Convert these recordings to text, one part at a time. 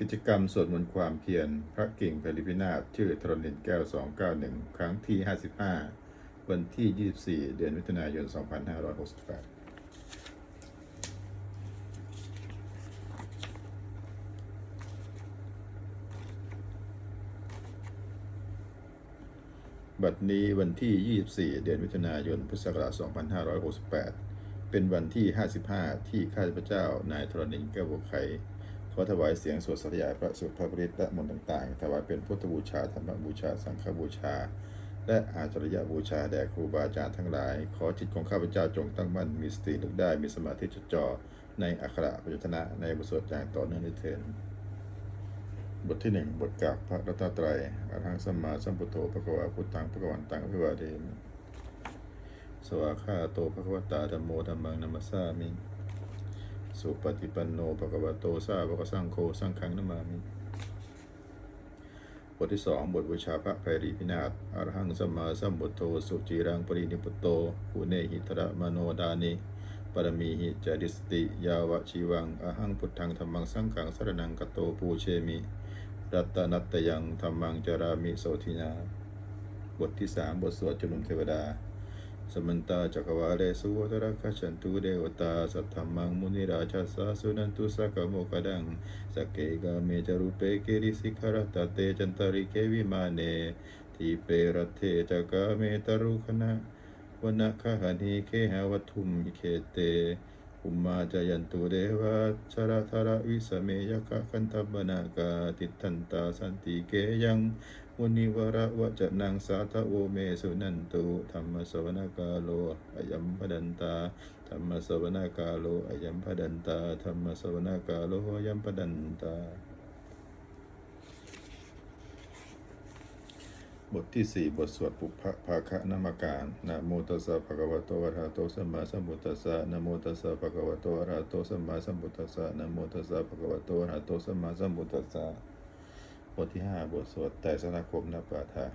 กิจกรรมสวดมนต์ความเพียร พระกิ่งพลิพินาศชื่อธรณินแก้ว 291 ครั้งที่ 55 วันที่ 24 เดือนมิถุนายน 2568บัดนี้วันที่ 24 เดือนมิถุนายน พุทธศักราช 2568 เป็นวันที่ 55 ที่ข้าพเจ้า นายธรณินแก้วบัวไข ขอถวายเสียงสวดสัตยายพระสุภพริตและมนต์ต่างๆ ถวายเป็นพุทธบูชาธรรมบูชา สังฆบูชา และอาจารยบูชาแด่ครูบาอาจารย์ทั้งหลาย ขอจิตของข้าพเจ้าจงตั้งมั่นมีสตินึกได้มีสมาธิจดจ่อในอักขระพยัญชนะในบทสวดอย่างต่อเนื่องด้วยเถิดบทที่หนึ่งบทกราบพระรัตนตรัยอรหังสัมมาสัมพุทโธพระกวาพุทธังพระกวันตังอภิวาเดมิสวากาโตพระกวตาธรรมโมธรรมังนัมมสสามิ สุปฏิปันโนภะคะวะโตสาวกสังโฆสังฆังนมามิบทที่สองบทบูชาพระไพรีพินาศอรหังสัมมาสัมพุทโธสุจิรังปรินิพุตโตกุเนหิตระมโนดานิปรมีหิจาริสติ ยาวะชีวังอหังพุทธังธรรมังสังฆังสรนังกตโตปูเชมิรัตนัตตยังธรรมังจารามิโสทินา บทที่สามบทสวดจุลมเทวดา สมันตาจักวาเลสุวัตระคชันตุเดวตาสัทธมังมุนิราชาสาสุนันตุสักโมกดังสกเกกาเมจรุเปเกริสิกขรตเตจันตริเกวิมาเนทีเปรเทจักาเมตรุคณะวนะคหนีเคหวัตุมิเคเตอุมมาจายันตุเดวะชรธารวิสเมยกะคันตบนากาติทันตาสันติเกยัง มุนิวระวะจนังสาทะโวเมสุนันตุธรรมสวนากาโลอยัมพดันตาธรรมสวนากาโลอยัมพดันตาธรรมสวนากาโลอยัมพดันตา บทที่สี่บทสวดปุพพะภาคะนามการนะโมตัสสะภะคะวะโตอะระหะโตสัมมาสัมพุทธัสสะนะโมตัสสะภะคะวะโตอะระหะโตสัมมาสัมพุทธัสสะนะโมตัสสะภะคะวะโตอะระหะโตสัมมาสัมพุทธัสสะ บทที่ห้าบทสวดแต่สนาคมนาปาทา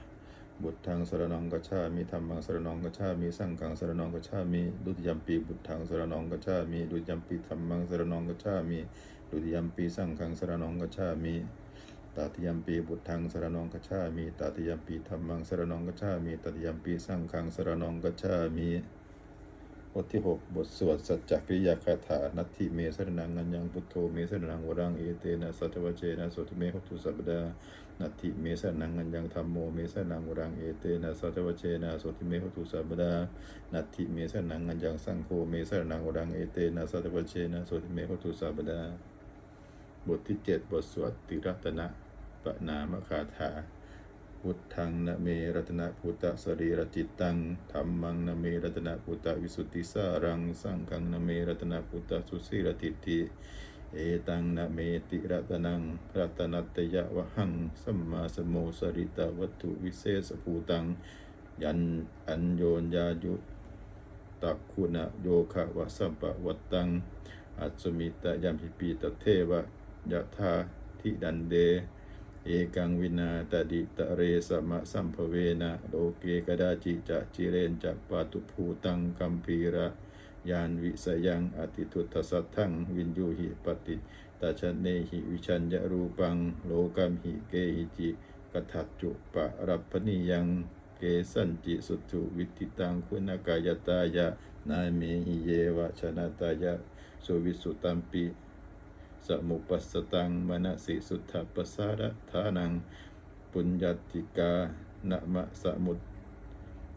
บุตรทางสรนองกชามีธรรมังสรนองกชามีสังฆังสรนองกชามีดุติยมปีบุตรทางสรนองกชามีดุติยมปีธรรมังสรนองกชามีดุติยมปีสังฆังสรนองกชามีตาติยมปีบุตรทางสรนองกชามีตาติยมปีธรรมังสรนองกชามีตาติยมปีสังฆังสรนองกชามี ทที่หกบทสวดสัจจกิริยาคาถา นัตถิเมสรนังอัญญังพุทโธเมสรนังวรังเอเตนะสัจวเจนะสุตเมหตุสัพดานัตถิเมสรนังอัญญังธรรมโมเมสรนังวรังเอเตนะสัจวเจนะสุตเมหตุสัพดานัตถิเมสรนังอัญญังสังโฆเมสรนังวรังเอเตนะสัจวเจนะสุตเมหตุสัพดาบทที่เจ็ดบทสวดติรัตนะปะนามคาถา พุทธังนเมรัตนพุทธสรีรจิตตังธรรมังนเมรัตนพุทธวิสุทธิสารังสังฆังนเมรัตนพุทธสุสีรติติเอตังนเมติรัตนังรัตนัตยะวะหังสัมมาสมโมสริตาวัตถุวิเศษภูตัง ยันอัญโยนยายุตักคุณะโยคะวะสัมปะวัตตังอัจสมิตะยัมพิปีตเทวะยะธาทิดันเด เอกังวินาตดิตะเรสมะสัมภเวนะโลเกกดาจิจะจิเรนจะปาตุภูตังกัมพีระยานวิสยังอติทุตสัทธังวินยูหิปติตาชนเนหิวิชัญญรูปัง โลกัมหิเกหิจิกทัจุปะรับพนิยังเกสันจิสุตุวิติตังคุณกายตายะนาเมหิเยวะชนะตายะสุวิสุตัมปิ สมุปัสตังมนสิสุทธปัสสารทานัง ปุญญาติกานะมะสมุต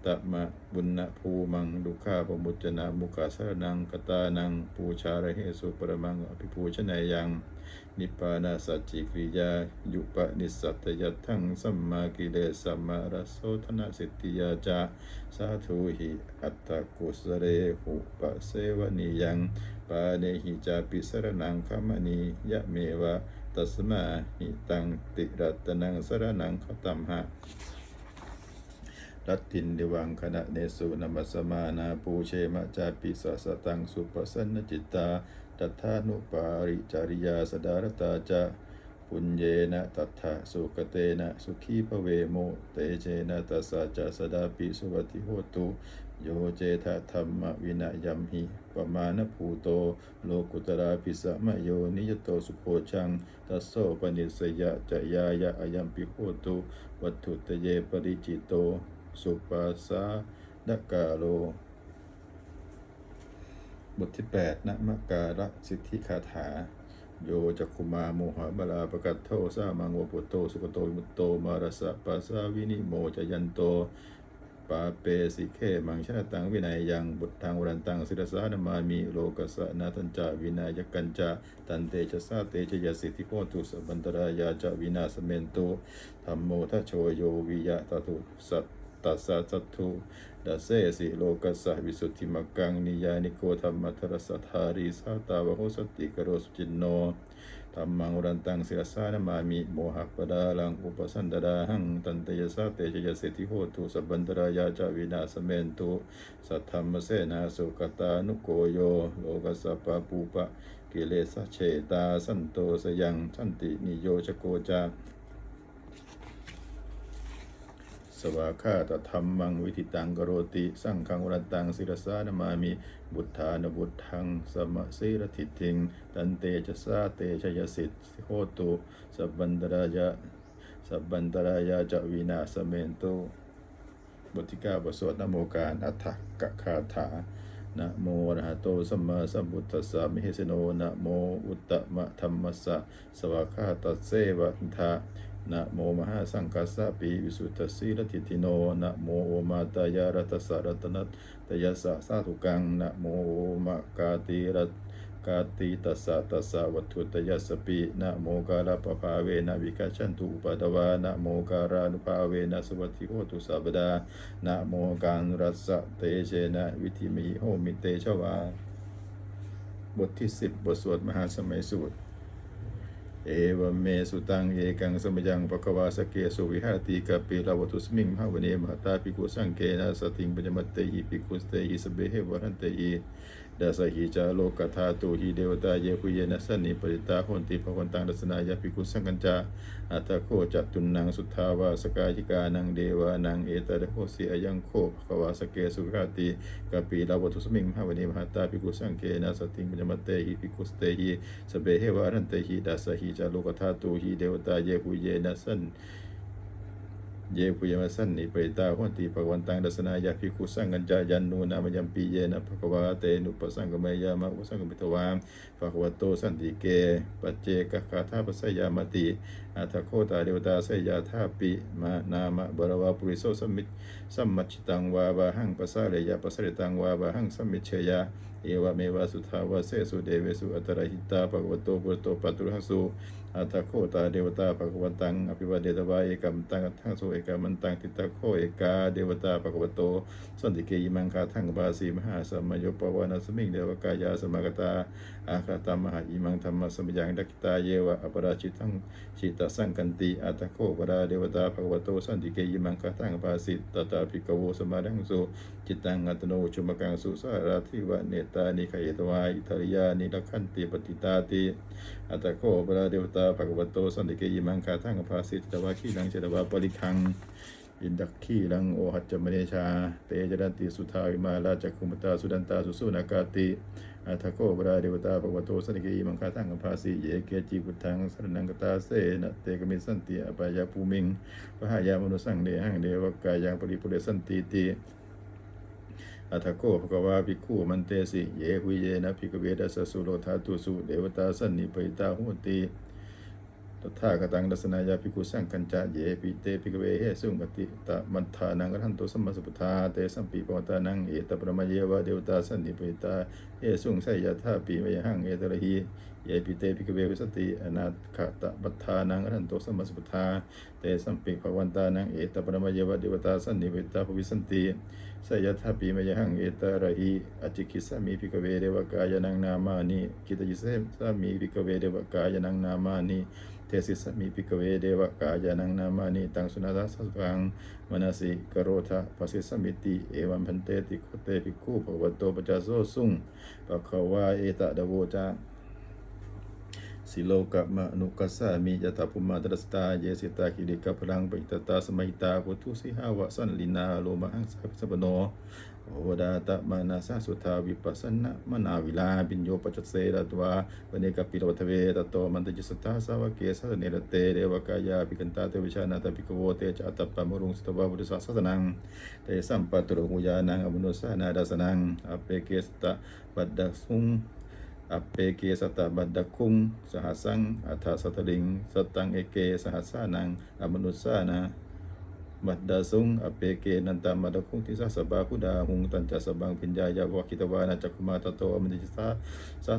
ตะมะบุญนะภูมังดุขาปมุจนะมุขาสรนังกตานังปูชาระเหสุปรมังอภิปูชนายัง นิพพานาสัจจิกริยา ยุปนิสัตยัตถังสัมมากิเลสัมมารโสธนสิทธิยาจาสาธุหิอัตตะกุสเรหุปะเสวนิยัง ปาเนหิจาปิสรนังคามณียะเมวะตัสมาหิตังติรัตนังสรนังคตัมหะรัตตินดิวังคณะเนสุนัมสสมานาปูเชมะจาปิสัสตังสุปสันนจิตตาตัทธานุปาริจาริยาสดารตาจะปุญเยนะตัทธะสุกเตนะสุขีภเวโมเตเจนะตัสสะจะสดาปิสุวัติโหตุ โยเจทะธรรมวินัยมหิปมาณภูโต โลกุตราภิสมะโยนิยโตสุโภชัง ตัสโสปนิสยะจะยายะอายัมปิโหตุวัตถุตเยปริจิโต สุปัสสาดกาโล บทที่ 8นะมะการะสิทธิคาถา โยจักคุมาโมหะบาลาปกัตโทสามังวปุตโต สุกโตมุตโต มารสะปัสสาวินิโมจยันโต ปาเปสิเคมังชนะตังวินัยยังบุตรทางวรันตังศิรสานามามีโลกัสนาตัญจาวินายกันจาตันเตชะสาเตชยสิทธิโพตุสัพพันตรายาจาวินาสเมนโตธรรมโมทัชโชโยวิยะตตุสัตตัสสะสัตถุดัสเสสิโลกัสสะวิสุทธิมกังนิยานิโกธรรมัทรสัทธารีสาตาวโหสติกโรสุจินโน ธรรมังรันตังเสียสานามามิโมหะปดาลังอุปสันดาหังตันเตยสาเตชยสิทธิโหตุสัพพันตรายาจาวินาสเมนตุสัทธรรมเสนาสุกตานุโกโยโลกัสะปะปูปะกิเลสเชตาสันโตสยังสันตินิโยชโกจา สวาคาตธรรมังวิธิตังกโรติ สังฆังวรตังศิรสานามามิ บุตธานบุตทังสมะสีรทิติง ตันเตชะสาเตชยสิทธิโหตุสับบันตรายะสับบันตรายาจะวินาสเมนตุบทที่เก้าบทสวดนโมการอัฏฐกคาถานะโมอะระหะโตสัมมาสัมพุทธัสสะมิหิสโนนะโมอุตตมะธัมมัสสะสวากขาตัสเสวันทะ นะโมมหาสังกัสสะปีวิสุทธสีรทิติโนนะโมโอมาตายารัตสสะรัตนัตตยสสะสาธุกังนะโมโอมะกาติรัตกาติตัสสะตัสสะวัตถุตยัสสปินะโมกาลปภาเวนะวิกัจฉันตุอุปดวานะโมการานุภาเวนะสวัสดิโหตุสัพดานะโมการรัสสะเตเชนะวิธิมิโหมิเตชวา บทที่สิบบทสวดมหาสมัยสูตร เอวเมสุตังเอกังสมยังปะกวาสเกสุวิหารติกะปิลาวตุสมิงมหาวเนมหตาปิกุสังเกนะสติงปัญมัตเตหิปิกุสเตหิสเบเหวรันเตหิ ดาสหิจาโลกธาตุหิเดวตาเยหุเยนะสันนิปริตาโหนติภวันตังรัสนายาปิกุสังกัญจาอัตโคจัตุนนังสุทธาวาสกายิกานังเดวานังเอตระโคสีอยังโคภควาสเกสุวิหาติกปิลาวตุสมิงมหาวเนมหตาปิกุสังเกนะสติงปัญจมัตเตหิปิกุสเตหิสเบเหวารันเตหิดาสหิจาโลกธาตุหิเดวตาเยหุเยนะสัน เยปุยมัสันนิเปตาหุนติภวันตังดัสนายาภิกขุสังกัญจายันนูนามยัมปีเยนะภควาเตนุปสังกเมยามะอุสังกมิตวามภควโตสันติเก ปัจเจกคาถาปัสสยามติอัตโคตาเดวตาสยาธาปิมานามะบรวาปุริโสสมิตสัมมัจจิตังวาบาหังปัสสะเรยะปัสสะเรตังวาบาหังสัมมิเชยะเอวะเมวะสุทาวะเสสุเดเวสุอัตระหิตาภควโตปุรโตปัตุรหสุ อัตตโคตาเดวตาภะคะวตัง อภิวาเดตวาเอกัมตังอัตถังโสเอกัมมันตังติตะโคเอกาเดวตาภะควโตสันติเกยิมังคาทั้งบาสีมหาสัมมโยปวานาสมิงเดวกายาสมากตาอาคาตามหาอิมังธรรมสมยังดักตาเยวะอปราชิตังชิตาสังกันติอัตตโคปราเดวตาภะควโตสันติเกยิมังคาทั้งบาสิตตาภิกขโวสมาดังโสจิตังอัตโนชุมกังสุสาราธิวะเนตานิขยตวาอิทริยานิลักขันติปฏิตาติอัตตโคปราเดวตาภะควะโตสันติเกยิมังคาทังภาสิตตวาคีลังเจตวาปริคังอินดักขีลังโอหัจจมเนชาเตจดันติสุทาวิมาลาจักคุมตาสุดันตาสุสุนากาติอัตถโคปราเดวตาภะควะโตสันติเกยิมังคาทังภาสิเยเกจิพุทังสรนังกตาเสนะเตกมิสันติอปายาภูมิงพระหายามนุสังเดหังเดวกายังปริปุเรสันติติอัตโคภควาภิกขุมันเตสิ เยหุเยนะภิกเวดัสสุโลธาตุสุ เดวตาสันนิปิตาหุติ ตถาคตังดัสนายาภิกขุสังกัญจาเยปิเตภิกเวเหสุงกติตะมัทธานังกระทันโตสัมมาสัพพทาเตสัมปีปวตานังเอตปรมเยวะเดวตาสันนิปิตา เหสุงไสยธาปีมยหังเอตระหิเยปิเตภิกเววิสติอนาคตะมัทธานังกทันโตสมมาสัพพุทาเตสัมปีภวันตานังเอตปรมเยวะเดวตาสันนิปริตาภวิสันติสยทัพปีมยหังเอตระหิอจิกิสามีพิกเวเดวกายนังนามานิกิตยิเสสามีพิกเวเดวกายนังนามานิเทสิสามีพิกเวเดวกายนังนามานิตังสุนาทัสสัง มนสิกโรธาปัสสิสมิติ เอวันพันเตติโคเตภิกขุภวโตปจาโซสุงปะคะวาเอตะดะโวจาสิโลกะมะนุกัสสามิยะตาภุมาตรัสตาเยสิตาคิริกะพลังปิตตาสมัยตาปุทุสิหาวะสันลินาโลมหังสัพสปโน โอดาตะมานาสาสุทาวิปัสสนะมนาวิลาปิญโยปัจจเสรตวาวันเนกปิโรทเวตโตมันตจิสตาสาวกเกสะเนรเตเรวกายาปิกันตาเตวิชานาตปิกโวเตจัตตปะมรุงสตวาบุริสาสสนังเตสัมปัตุรุหุยานังอมุนุสานาดาสนังอเปเกสตะปัดดะสุงอเปเกสตะบัดดคุงสหัสังอัฏฐสตลิงสตังเอเกสหัสานังอมนุสานา บัดดาสุงอเปเกนันตามัดคุงทิสสบาคุดาหุงตันจัสบังพิญญายาวะคิตวานาจักุมาตโตอมนิจิสาสา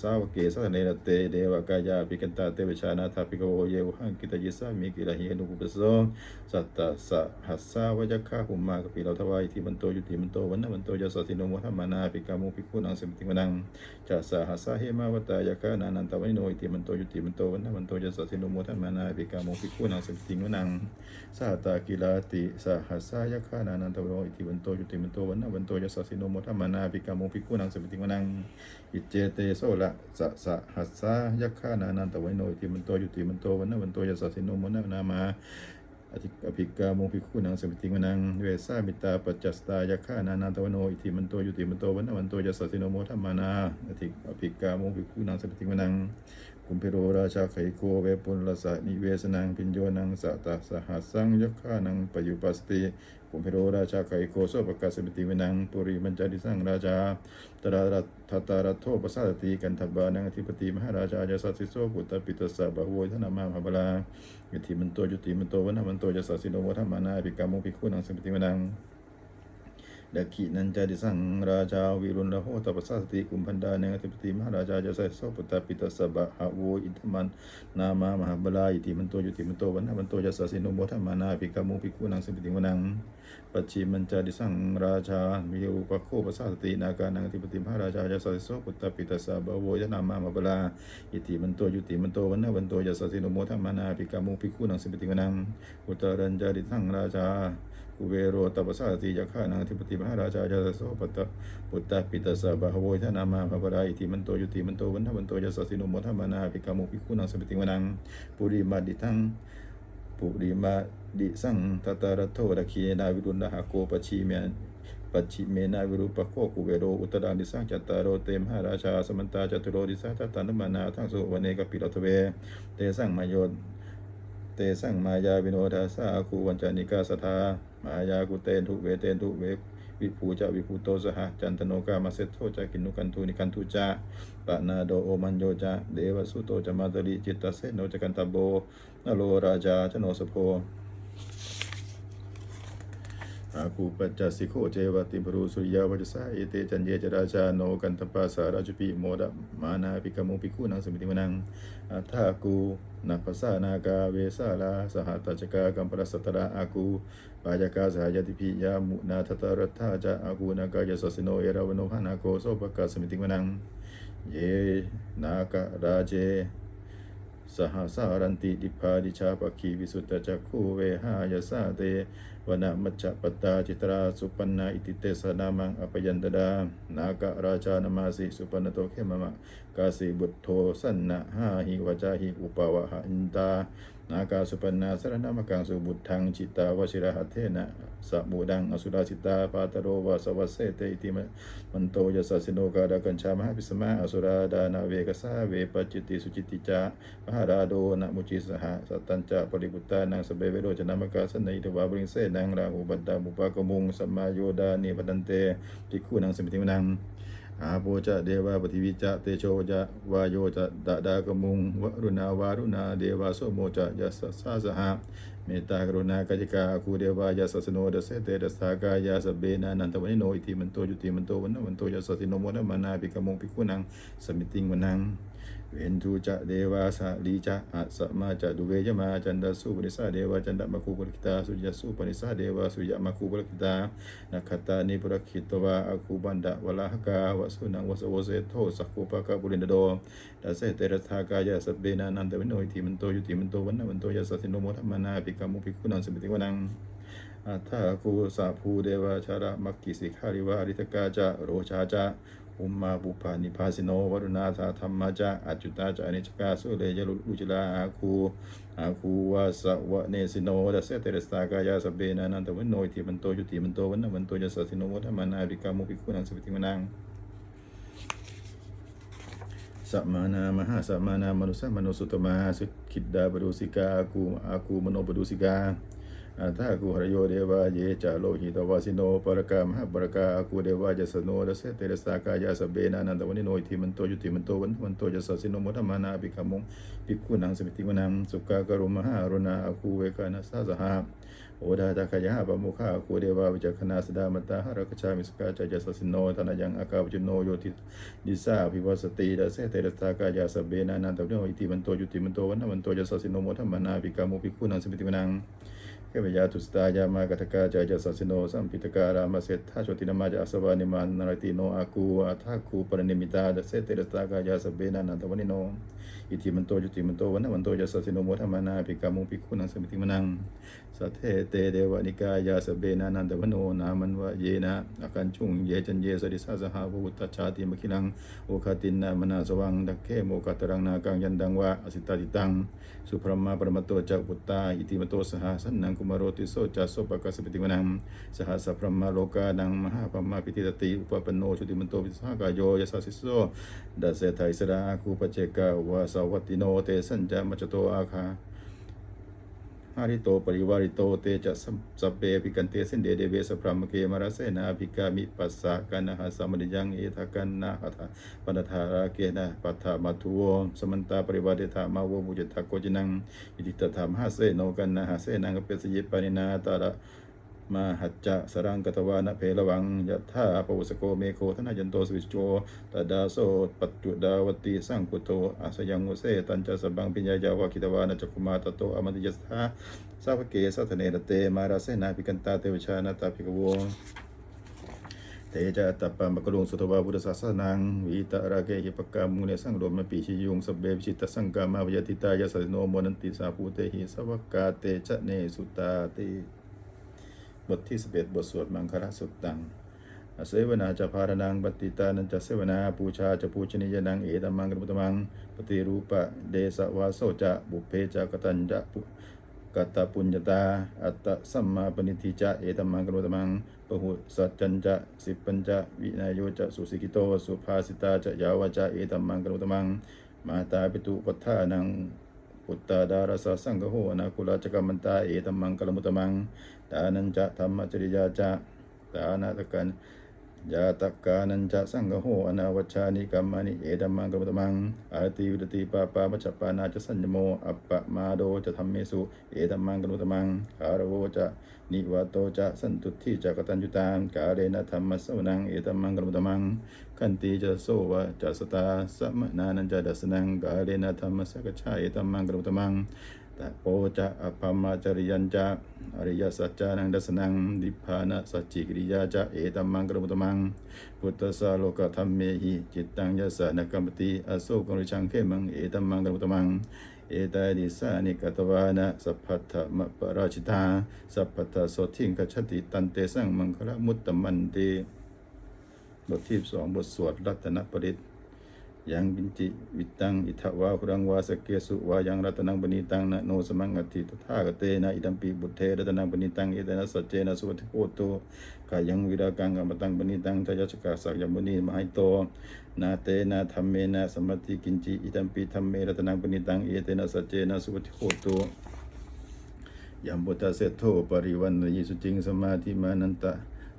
สาวเกสะเนรเตเดวกายาปิกันตาเตวิชานาทาปิโกโอเยวหังกิตยิสามิกิลาหิอนุปุปโสสัตตะสะหัสสาวยัคฆาหุมมากปิเราทวายทิมันโตยุติมันโตวันนะมันโตยะสสติโนโมทัมมานาปิกามุปิคุนังสมิติวนังจัสสะหัสสะเหมาวตายะกานานันตวัยโนอิติมันโตยุติมันโตวันนะมันโตจะสัสสิโนโมทัมมานาปิกาโมปิกุนังสัมติงวนังสาตากิลาติสหัสสะยะกานานันตวัยโนอิติมันโตยุติมันโตวันนะมันโตจะสัสสิโนโมทัมมานาปิกาโมปิกุนังสัมติงวนังอิเจเตโสละสะสะหัสสะยะกานานันตวัยโนอิติมันโตยุติมันโตวันนะมันโตจะสัสสิโนโมทัมนามาอธิอภิกาโมภิกขุนังสมิติงวนังเวสามิตาปัจจสตายาฆานานาตวโนอิทิมันโตยุติมันโตวันนวันโตยัสสะสิโนโมทัมมานาอธิอภิกาโมภิกขุนังสมิติงวนัง กุมเพโรราชาไขโกเวปุลสะนิเวสนังปิญโยนังสัตสหัสสังยัคฆานังปยุปัสติกุมเพโรราชาไขโกโสปกาสมิติวนังปุริมัญจดิสังราชาตรารัตทตารัตโทปสาสติกันทบานังอธิปติมหาราชายาสัสิโสปุตตปิตสสะบะโวยธนามามหาบาลาอิทิมันโตยุติมันโตวันนะมันโตจะสัสิโนวัฏมานาปิกามุปิคุนังสมิติวนัง ดักขีนันจาดิสังราชาวิรุณโหตปัสสสติกุมพันดาเนงอธิปติมหาราชาจะใส่โสปุตตปิตสบะหะโวอินทมันนามามหาบลาอิติมันโตยุติมันโตวันนะมันโตจะสัสสิโนวัฏมานาปิกามุปิกุนังสมิติวนัง ปัจฉิมันจาดิสังราชาวิอุปโคปัสสสตินาการนังอธิปติมหาราชาจะใส่โสปุตตปิตาสาบโวอินนามามหาบลาอิทิมันโตยุติมันโตวันนะมันโตจะสัสสิโนวัฏมานาปิกามุปิคุนังสมิติวนังอุตรัญจาริทังราชากุเวโรตปัสาติยาขานังธิปติมหาราชาจาโสปตตปุตตปิตาสะบโวยนามาภะปราอิติมันโตยุติมันโตวันทวันโตยสสสิโนโมทัมมานาภิกามุภิกขุนังสมิติวนังปุริมาดิทัง ปุริมาดิสังตตารโทระคีนาวิรุณหะโกปชีเมนปัจฉิเมนาวิรูปโคกุเวโรอุตราดิสังจัตตารโรเตมหาราชาสมันตาจตุโรดิสังตตานุมานาทั้งสุวเนกปิโรทเว เตสังมายโยเตสังมายาวิโนทาสาคูวันจานิกาสทามายากุเตนทุเวเตนทุเว วิภูจะวิภูโตสหจันตโนกามาเซโทจะกินุกันทูนิกันทูจะปะนาโดโอมันโยจะเดวสุโตจะมาตริจิตตเสโนจะกันตาโบนโลราจาชโนสโพ อาคูปัจจสิโคเจวติปรูสุริยาวัจสาเอเตจันเยจราชาโนกันตปัสสาราจุปิโมดมานาปิกามุปิคูนังสมิติวนังอัฏฐากูนัพสานากาเวสาลาสหตัจกากัมปรสสตระอากูปายกาสหายติพิยามุนาทตรัตถาจะอากูนากายสสิโนเอราวโนหานาโกโสปกาสมิติวนังเยนาการาเจ สหสารันติติพาดิชาปคีวิสุตตจักคูเวหายาสาเตวนามัจจปตาจิตราสุปันนาอิติเตสนามังอปยันตดานาคราชานามาสิสุปันโตเขมมะกาสีบุตโทสันนะหาหิวจาหิอุปวะหันตา นาคาสุปันนาสรณามกังสุบุตทังจิตาวชิระหัเทนะสมุดังอสุราสิตาปาตโรวาสวัสเสเตอิติมันโตยสสสิโนกาดากัญชามหาพิสมาอสุราดานาเวกสาเวปจิตติสุจิติจามหาราโดนะมุจิสหะสัตตัญจะปริบุตานังสเบเวโรจนามกาสนัยทวาบริงเสนังราหูบัดดามุปากมุงสัมมาโยดานิปันเตภิกขุนังสมิติมนัง อาโปจะเดวาปฏิวิจะเตโชจะวายโยจะดาดากมุงวรุณาวารุณาเดวาโสโมจะยัสสะสาสหะเมตตากรุณากัจจิกาคูเดวายาสสะสโนดสเสเตดสสากายาสเบนานันตวันิโนอิติมันโตยุติมันโตวันนวันโตยัสสะสิโนโมนะมานาปิกมงปิกุนังสมิติงวันัง เวนทูจะเดวาสะลีจะอัสมาจะดุเวจมาจันดาสุปนิสาเดวาจันดะมะคูปริกิตาสุยสุปนิสาเดวาสุยะมะคูปริกิตานักขตานิปรคิตวาอาคูบันดะวะลาหกาวสุนังวสวเสโทสักคูปะกะบุรินดโดดัสเสเตระทากายะสเบนานันตวินโนอิติมันโตยุติมันโตวันนวันโตยัสสะสิโนมทัมมานาปิกามุปิกุนังสมิติวนังอัฏฐาคูสาภูเดวาชาระมักกิสิขาริวาริตกาจะโรชาจะ อุมมาปุปานิพาสิโนวรุณาธาธรรมาจาอัจจุตาจานิจกาสุเลยลุอุจลาอาคูอาคูวาสวะเนสิโนดัสเสเตรสตากายาสเบนานันตวันโนอิติมันโตยุติมันโตวันนวันโตยัสสิโนวัฏมานาบิกามุปิคุนังสวิติมนังสัมมานามหาสัมมานามนุสามนุสุตมาสุขิดดาบดุสิกาอากูอากูมโนบดุสิกา อัตถากูหรโยเดวาเยจาโลหิตวาสิโนปรกามหปรกาอากูเดวาจัสโนดัสเสเตระสากายาสเบนานันตวันิโนิทิมันโตยุติมันโตวันวันโตจัสสสิโนมุตมานาปิกามุงปิกุนังสมิติวนังสุกากรุมหารุณาอากูเวกานัสสะสหะโอดาตากายะปมุขะโคเดวาวิจักขณาสดามตาหรกชามิสกาจายสสินโนตนายังอากาปจุโนโยติดิสาภิวสติดาเสเตระตากายาสเบนานันตโนอิติมันโตยุติมันโตวันมันโตจัสสินโนมทัมมานาปิกามุปิคุนังสมิติวนัง เขมยาตุสตายามากตกาจายาสสิโนสัมพิตการามเสทาชตินามาจาสวานิมานนารติโนอากูอาทาคูปรณิมิตาดเสเตระตากายาสเบนานันตวันิโนอิติมันโตจุติมันโตวันนวันโตจัสสสิโนโมทัมมานาปิกามุปิคุนังสมิติมนังสัทเทเตเดวานิกายาสเบนานันตวโนนามันวะเยนะอาการจุงเยจันเยสริสาสหาวุตตชาติมคินังโอคาตินนามนาสวังดักเขโมกัตรังนากังยันดังวะอสิตาติตังสุพรหมาปรมตโตจักปุตตาอิติมโตสหสันนังกุมารโรติโสจัสโสปะกัสปิติมนังสหัสพรหมาโลกานังมหาปมมาปิติตติอุปปโนชุติมันโตปิสหากายโยยสัสสิโสดัสเสไทยสราคูปเจกาวาสวัตติโนเตสัญจามัจจโตอาคา หาริโตปริวาริโตเตจะสัมสัพเปปิกันเตสินเดเดเวสพรามเกมาราเสนาภิกามิปัสสะกันนะหาสามนิยังเอทากันนะหัตถปนธาราเกนะปัฏฐามัทุโวสมันตาปริวาเดธามาวมุจตะโกจินังอิติตถามหาเสโนกันนะหาเสนังกเปสยิปานินาตาระ มาหัจจะสรังกตวานะเพลวังยัตถาปวุสโกเมโคธนายันโตสวิชโจตดาโสปัจจุดาวตีสังกุโตอาสยังุเสตันจะสบังปิญญายาวาคิตวานะจักุมาตโตอมติยัสธาสาวเกสัทเนรเตมาราเสนาภิกันตาเตวชานาตาภิกโวเตจะตัปปะมกะลุงสุทวาพุทธศาสนังวิตราเกหิปกามุเนสังโรมปีชิยุงสเบวิชิตสังกามาวายติตายาสสโนมนันติสาภูเตหิสวกกาเตจะเนสุตาติ บทที่ 11 บทสวดมังคลสุตตังอเสวนาจะพารนังปฏิตานันจะเสวนาปูชาจะปูชนียนังเอตัมมังกรุตมังปฏิรูปะเดสวาโสจะบุเพจะกตัญจะปุกตปุญญตาอัตตสัมมาปณิทิจะเอตัมมังกรุตมังปหุสัจจันจะสิปัญจะวินายโยจะสุสิกิโตสุภาสิตาจะยาวจะเอตัมมังกรุตมังมาตาปิตุปัฏฐานังปุตตาดารสสังกโหนาคุลาจกรรมันตาเอตัมมังกลมุตมัง ตานันจะธรรมจริยาจะตานาตกันยาตกานันจะสังกโหอนาวัชานิกัมมานิเอตัมมังกลมุตมังอาติวิตติปาปามัจจปานาจะสัญญโมอัปปะมาโดจะธรรมเมสุเอตัมมังกลมุตมังคารโวจะนิวาโตจะสันตุทิจะกตัญจุตามกาเรนะธรรมสวนังเอตัมมังกลมุตมังขันติจะโสวะจะสตาสัมมนานันจะดัสนังกาเลนะธรรมสกชาเอตัมมังกรุตมัง ตะโปจะอภมมาจริยันจะอริยสัจจานังดัสนังดิพานะสัจจิกริยาจะเอตัมมังกรุตมัง พุทธสาโลกธรรมเมหิจิตตังยสสนกรรมติอโศกริชังเขมังเอตัมมังกรุตมังเอตาดิสานิกตวานะสัพพัทธมปราชิตาสัพพัทธโสทิงคชติตันเตสังมังคละมุตตมันเตบทที่สองบทสวดรัตนปริต ยังบินจิวิตังอิทวาคุรังวาสเกสุวายังรัตนังปณิตังนะโนสมังอติตถาคเตนะอิดัมปีบุตเทรัตนังปณิตังเอตนะสัจเจนะสุวัติโกโตกายังวิรากังอมตังปณิตังทยชกาสักยมุนีมหิโตนาเตนะธรรมเมนะสมมติกินจิอิดัมปีธรรมเมรัตนังปณิตังเอเตนะสัจเจนะสุวัติโกโตยัมพุทธเสโทปริวันยิสุจิงสมาธิมานันตะ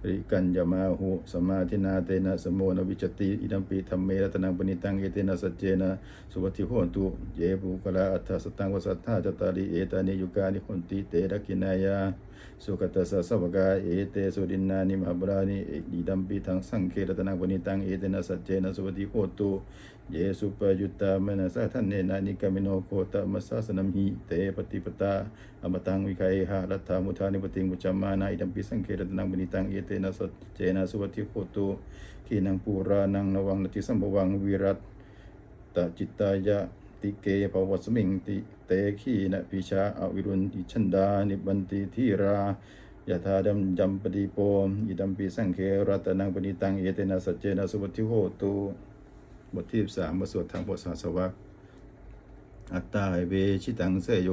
ริกัญญมาหุสมาธินาเตนะสมโมนวิจติอิดัมปีธรรมเมรัตนังปณิตังเอเตนะสัจเจนะสุวัติโหนตุเยบุกลาอัฏฐสตังวสัทธาจตาริเอตานิยุกานิหนติเตระกินายาสุขตัสสะสวกาเอเตสุดินนานิมหบรานิอิดัมปีทังสังเครัตนังปณิตังเอเตนะสัจเจนะสุวัติโหตุ เยสุปยุตตามนัสสะทันเนนานิกามิโนโคตมัสสะสนัมหิเตปฏิปตาอมตังวิคัยหะรัตถามุทานิปติงมุจจามานาอิดัมปิสังเกรตนังบนิตังเอเตนะสัจเจนะสุวัติโคตุขีนังปูรานังนวังนติสัมภวังวิรัตตจิตตายะติเกภวสมิงติเตขีนะปิชาอวิรุณติชันดานิบันติทีรายะถาดัมจัมปฏิโปอิดัมปีสังเครตนังปณิตังเอเตนะสัจเจนะสุปฏิโหตุ บทที่สามบทสวดทางบทสาสวะอัตตาเวชิตังเสยโย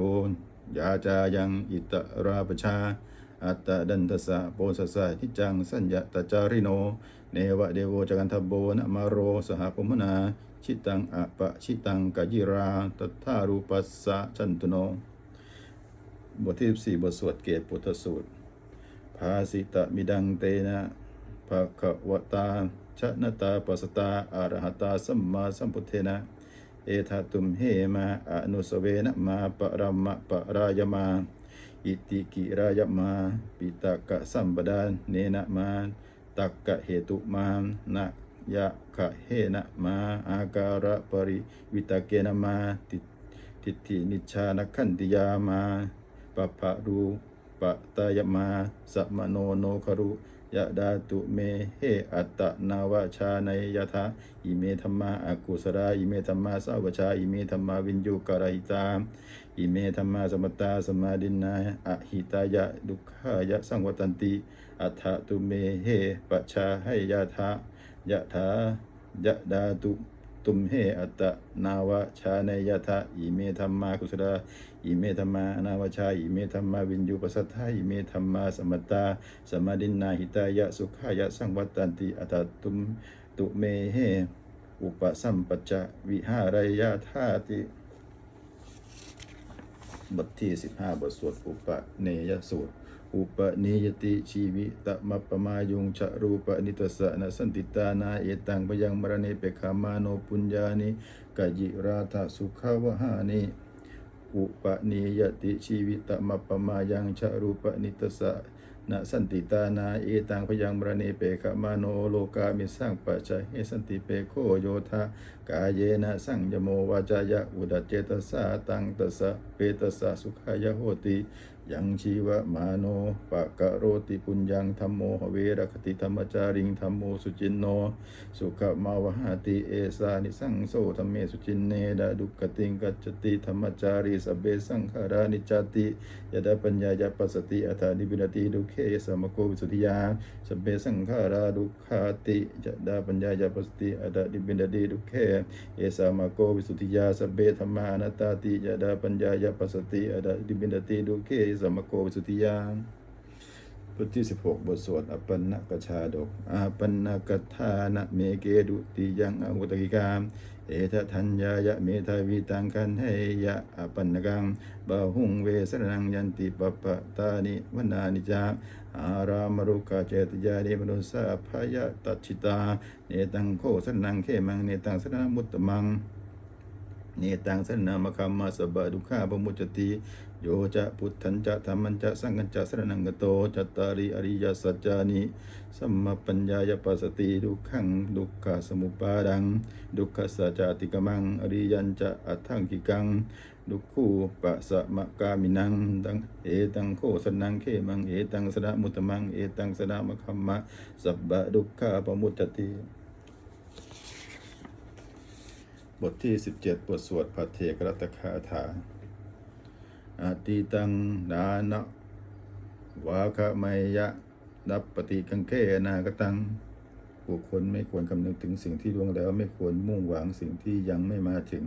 ยาจายังอิตราปชา อัตตะดันตสะโปสสะทิจังสัญญาตจาริโน เนวะเดโวจักันทบโบนะมาโรสหปมนา ชิตังอะปะชิตังกยิราตัทธารูปัสสะจันตุโน บทที่14บทสวดเกตปุทธสูตร ภาสิตะมิดังเตนะภะคะวตา ชนตาปัสตาอารหัตาสัมมาสัมพุทเทนะเอทะตุมเหมาอนุสเวนะมาปะรัมมะปะรายมา อิติกิรายมา ปิตากะสัมปดานเนนะมาตักกะเหตุมานะยะขะเหนะมาอาการะปริวิตาเกนะมาติทิฏฐินิชานขันติยามาปะภะรูปะตายมาสัมโนโนครุ ยะดาตุเมเหอัตตนาวชาในยถาอิเมธรรมาอากุสราอิเมธรรมาสาวชาอิเมธรรมาวินยูกรหิตาอิเมธรรมาสมตตาสมาดินนาอหิตายะดุขายะสังวตันติอัฏฐตุเมเหปชาให้ยะทายะทายะดาตุ ตุมเหอัตนาวชาเนยะทะอิเมธรรมากุสราอิเมธรรมานาวชาอิเมธรรมาวินยูปสัทธาอิเมธรรมาสมตตาสมาดินนาหิตายะสุขายะสังวัตตันติอัตตุมตุเมเหอุปสัมปัจจะวิหารยะธาติ บทที่ 15 บทสวดอุปเนยสูตร อุปเนยติชีวิตะมัปปมายุงชะรูปนิตสะนะสันติตานาเอตังพยังมรณะเปขามาโนปุญญานิกายิราธาสุขาวหานิอุปเนยติชีวิตะมัปปมายังชะรูปนิตสะ นะสันติตานาเอตังพยังมรณะเปคามาโนโลกามิสังปัจจเฮสันติเปโคโยธากายเยนะสังยโมวาจายะอุดจเจตสาตังตสะเปตสะสุขายโหติยังชีวะมาโนปะกะโรติปุญญังธรรมโมหเวรคติธรรมจาริงธรรมโมสุจินโน สุขมาวหาติเอสานิสังโสธรรมเมสุจินเนดาดุขติงกัจจติธรรมจารีสเบสังขารานิจติ ยดาปัญญายาปัสสติอัฏฐานิบินติดุเคสมโกวิสุทธิยาสพเบสังขาราดุขาติยดาปัญญายาปัสสติอัฏฐานิบินติดุเคเอสมโกวิสุทธิยาสพเบธรรมานัตตาติยดาปัญญายาปัสสติอัฏฐานิบินติดุเคสมโกวิสุทธิยาบทที่ 16 บทสวดอปันนกชาดกอปันนกทานะเมเกดุติยังอวุตกิกาม เอทะทัญญายะเมทาวิตังคันให้ยะอปันกังบาหุงเวสรนังยันติปปะตานิวนานิจาอารามรุกาเจตยานิมนุสาพยะตัชิตา เนตังโคสนังเขมังเนตังสนามุตตมังเนตังสนามคัมมาสบะดุขาปมุจติ โยจะพุทธันจะธรรมันจะสังฆันจะสรนังกโตจัตตาริอริยสัจจานิสัมมาปัญญายปัสสติดุขังดุขสมุปาดัง ดุขสัจจติกมังอริยันจะอัตถังกิกังดุคูปะสะมะกามินังตังเอตังโคสนังเขมังเอตังสนะมุตตมังเอตังสนะมะคัมมะสับบะดุขาปมุจติบทที่ 17 บทสวดพัทเทกรัตคาถา อาติตังดานะวาคะไมยะนับปฏิกังเขนากตังบุคคลไม่ควรคำนึงถึงสิ่งที่ล่วงแล้วไม่ควรมุ่งหวังสิ่งที่ยังไม่มาถึง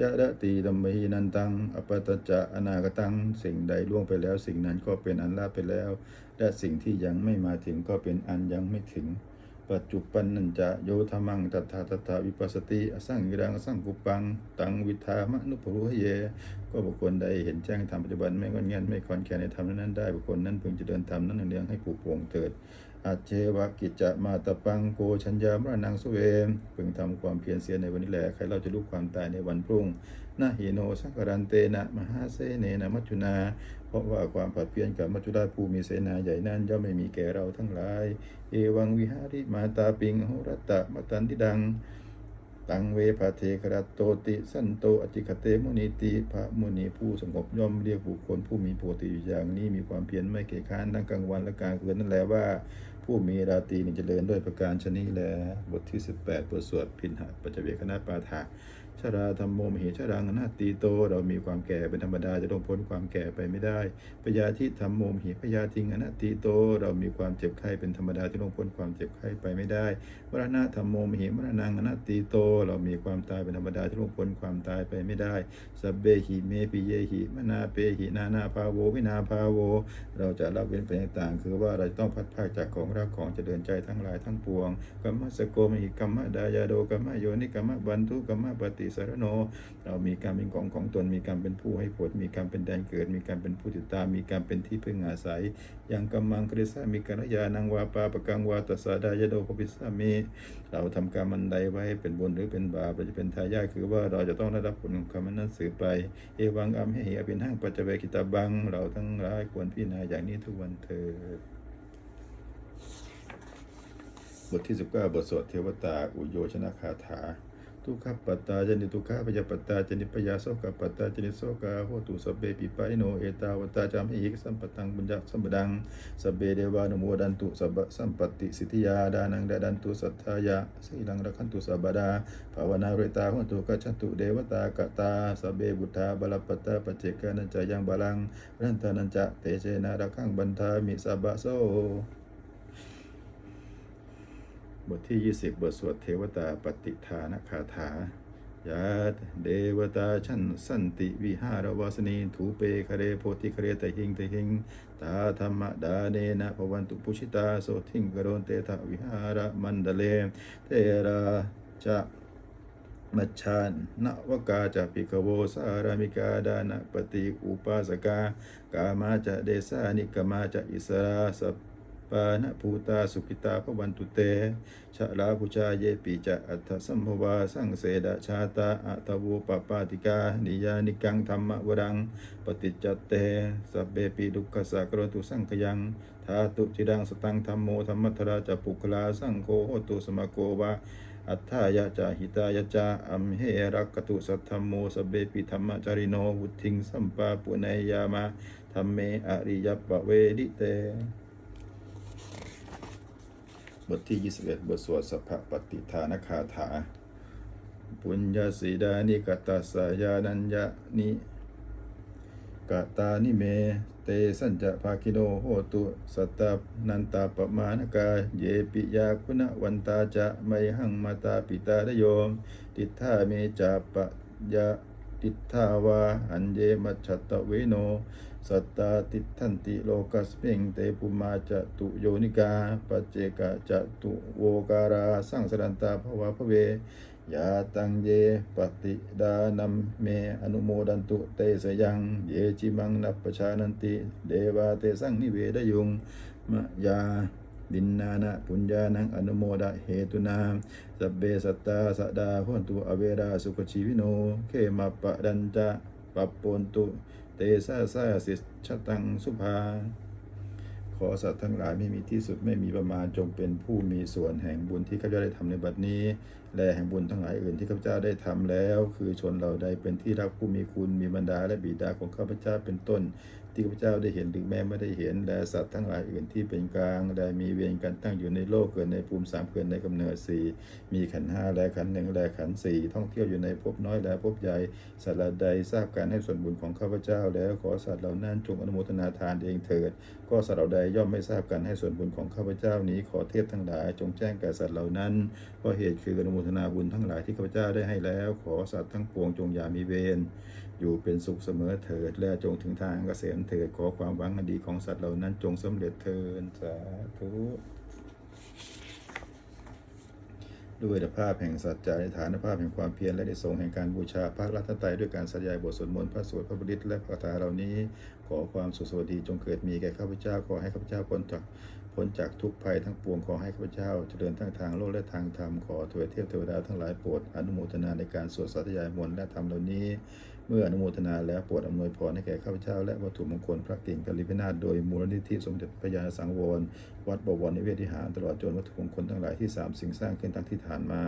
ยะระตีดัมมหินันตัง อปตจจะอนากตัง สิ่งใดล่วงไปแล้ว สิ่งนั้นก็เป็นอันลาไปแล้ว และสิ่งที่ยังไม่มาถึงก็เป็นอันยังไม่ถึง ปัจจุปันนันจะโยธรรมังตัทธาตถาวิปัสสติอสังกิรังอสังกุปัง ตังวิทามนุปรุหเย ก็บุคคลใดเห็นแจ้งธรรมปัจจุบันไม่งอนเงียนไม่คอนแคนในธรรมนั้นได้บุคคลนั้นพึงจะเดินธรรมนั้นเนืองให้ผูกโปร่งเถิดอาเจวะกิจจะมาตะปังโกชัญญามรนังสุเวมพึงทำความเพียรเสียในวันนี้แหละใครเราจะรู้ความตายในวันพรุ่งนาหิโนสังการันเตนะมหาเสเนนะมัจจุนา เพราะว่าความผัดเพี้ยนกับมัจจุราชผู้มีเสนาใหญ่นั้นย่อมไม่มีแก่เราทั้งหลาย เอวังวิหาริมาตาปิงโหรัตตะมตันติดัง ตังเวภาเทกรัตโตติสันโตอจิคเตมุนิติพระมุนีผู้สงบย่อมเรียกบุคคลผู้มีปกติอยู่อย่างนี้มีความเพียรไม่เกียจค้านทั้งกลางวันและกลางคืนนั่นแหละว่า ผู้มีราตรีนี่เจริญด้วยประการชนี้แลบทที่ 18บทสวดพินหะปัจจเวคณะปาฐะ ชราธรรมโมมเหชรังอนาตตีโต เรามีความแก่เป็นธรรมดาจะต้องพ้นความแก่ไปไม่ได้พยาธิธรรมโมมเหพยาทิงอนาตตีโต เรามีความเจ็บไข้เป็นธรรมดาจะต้องพ้นความเจ็บไข้ไปไม่ได้มรณะธรรมโมมเหมรณังอนาตตีโต เรามีความตายเป็นธรรมดาจะต้องพ้นความตายไปไม่ได้สัพเบหิเมปิเยหิมนาเปหินานาภาโววินาภาโว เราจะละเว้นไปต่างคือว่าเราจะต้องพัดพรากจากของรักของเจริญใจทั้งหลายทั้งปวงกัมมะสโกมหิกัมมะดายาโดกัมมะโยนิกัมมะบันทุกัมมะปฏิสารโน เรามีการเป็นของของตน มีการเป็นผู้ให้ผล มีการเป็นแดนเกิด มีการเป็นผู้ติดตาม มีการเป็นที่พึ่งอาศัยอย่างกัมมังคริสามีกัลยานังวาปาปะกังวาตัสสะดายาโดภพิสามีเราทำกรรมันใดไว้เป็นบุญหรือเป็นบาปเราจะเป็นทายาทคือว่าเราจะต้องได้รับผลของกรรมนั้นสืบไป เอวังอัมเหหิอภินังปัจเจเวกิตาบัง เราทั้งหลายควรพิจารณาอย่างนี้ทุกวันเถิดบทที่ 19 บทสวดเทวตา อุโยชนะคาถา ทุกขปัตตาจนิทุกขปยาปัตตาจนิปยาโสกปัตตาจนิโสกาโหตุสเปปิปะอิโนเอตาวตาจามหิกสัมปตังบุญญสัมปดังสเปเดวานุโมดันตุสัพสัมปติสิทธิยาดานังดาดันตุสัทธายะสีลังรักขันตุสัพพดาภาวนาเรตาโหตุกัจจตุเดวตากตาสเปบุตธาบาลปัตตาปเจกานันจายังบาลังรันตานันจะเตเจนะรักขังบันทามิสัพพะโส บทที่ 20 บทสวดเทวตาปฏิทานคาถายาตเดวตาชันสันติวิหารวาสนีทูเปคเรโพธิคเรตหิงตหิง ตาธรรมดาเนนะภวันตุปุชิตาโสทิงกรนเตทวิหารมันเดเล เทราจะมัชฌานนวกาจะปิกโวสารามิกาดานะปฏิอุปาสกากามาจะเดสานิกมาจะอิสราสัพ ปานะภูตาสุขิตาพวันตุเตชะลาภุชาเยปิจะอัตถสัมภวาสังเสดชาตาอัตวูปปาติกานิยานิกังธรรมวรังปฏิจจเตสัพเบปิดุขสักรตุสังขยังทาตุจิดังสตังธรรมโมธรรมัทราจะปุคลาสังโฆโหตุสมโกวะอัฏฐายะจาหิตายะจาอัมเหรักขตุสัทธมโมสเบปิธรรมจาริโนวุทิงสัมปาปุเนยามะธรรมเมอริยปะเวดิเต บทที่ 21 บทสวดสัพพปฏิทานคาถา ปุญญาสีดานิกตัสายานัญญานิกตานิเม เตสัญจะภาคิโนโหตุสัตตานันตาปมาณกา เยปิยาคุณวันตาจะไมหังมาตาปิตาดโยม ติทธาเมจาปะยะ ติทาวาอันเยมัจฉตเวโน สัตตาติทันติโลกัสเมิงเตปุมาจะตุโยนิกาปเจกะจะตุโวการาสังสรันตาภวะพเวยาตังเยปฏิดานัมเมอนุโมดันตุเตสยัง เยจิมังนัปปชานันติ เดวาเตสังนิเวดยุงมะยา ดินนานะปุญญานังอนุโมดะเหตุนาสัพเบสัตตาสดาหุนตุอเวราสุขชีวิโนเขมาปะดันจะปัปปนตุเตสะสะสิชตังสุภาขอสัตว์ทั้งหลายไม่มีที่สุดไม่มีประมาณจงเป็นผู้มีส่วนแห่งบุญที่ข้าพเจ้าได้ทำในบัดนี้ และแห่งบุญทั้งหลายอื่นที่ข้าพเจ้าได้ทำแล้ว คือชนเราใดเป็นที่รักผู้มีคุณมีบรรดาและบิดาของข้าพเจ้าเป็นต้น ที่ข้าพเจ้าได้เห็นหรือแม้ไม่ได้เห็นและสัตว์ทั้งหลายอื่นที่เป็นกลางได้มีเวรกันตั้งอยู่ในโลกเกิดในภูมิสามเกิดในกำเนิดสี่มีขันห้าและขันหนึ่งและขันสี่ท่องเที่ยวอยู่ในภพน้อยและภพใหญ่สัตว์เหล่าใดทราบการให้ส่วนบุญของข้าพเจ้า แล้วขอสัตว์เหล่านั้นจงอนุโมทนาทานเองเถิด ก็สัตว์เหล่าใดย่อมไม่ทราบการให้ส่วนบุญของข้าพเจ้านี้ขอเทพทั้งหลาย จงแจ้งแก่สัตว์เหล่านั้นเพราะเหตุคืออนุโมทนาบุญทั้งหลายที่ข้าพเจ้าได้ให้แล้ว ขอสัตว์ทั้งปวงจงอย่ามีเวร อยู่เป็นสุขเสมอเถิด และจงถึงทางเกษมเถิด ขอความหวังอันดีของสัตว์เหล่านั้นจงสำเร็จเถิดสาธุด้วยภาพแห่งสัจจะในฐานภาพแห่งความเพียรและในทรงแห่งการบูชาพระรัตนตรัยด้วยการสัญญายบทสวดมนต์พระสวดพระบริตรและพระคาถาเหล่านี้ ขอความสุขสวัสดีจงเกิดมีแก่ข้าพเจ้าขอให้ข้าพเจ้าพ้นจากพ้นจากทุกภัยทั้งปวงขอให้ข้าพเจ้าเจริญทั้งทางโลกและทางธรรมขอถวยเทพเทวดาทั้งหลายโปรดอนุโมทนาในการสวดสาธยายมนต์และธรรมเหล่านี้ เมื่ออนุโมทนาแล้วโปรดอำนวยพรให้แก่ข้าพเจ้าและวัตถุมงคลพระกิ่งกลิพินาศโดยมูลนิธิสมเด็จพระยาณสังวร วัดบวรนิเวศวิหารตลอดจนวัตถุมงคลทั้งหลายที่สามสิ่งสร้างขึ้นทั้งที่ฐานมา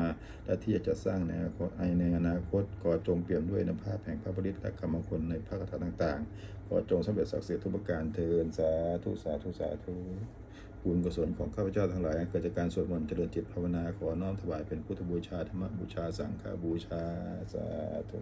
และที่จะสร้างในอนาคตในอนาคตขอจงเปี่ยมด้วยน้ำภาพแห่งพระบริตรและคำมงคลในพระคาถาต่างๆขอจงสำเร็จศักดิ์สิทธิ์ทุกประการเทินสาธุสาธุสาธุบุญกุศลของข้าพเจ้าทั้งหลายเกิดจากการสวดมนต์เจริญจิตภาวนาขอน้อมถวายเป็นพุทธบูชาธรรมบูชาสังฆบูชาสาธุ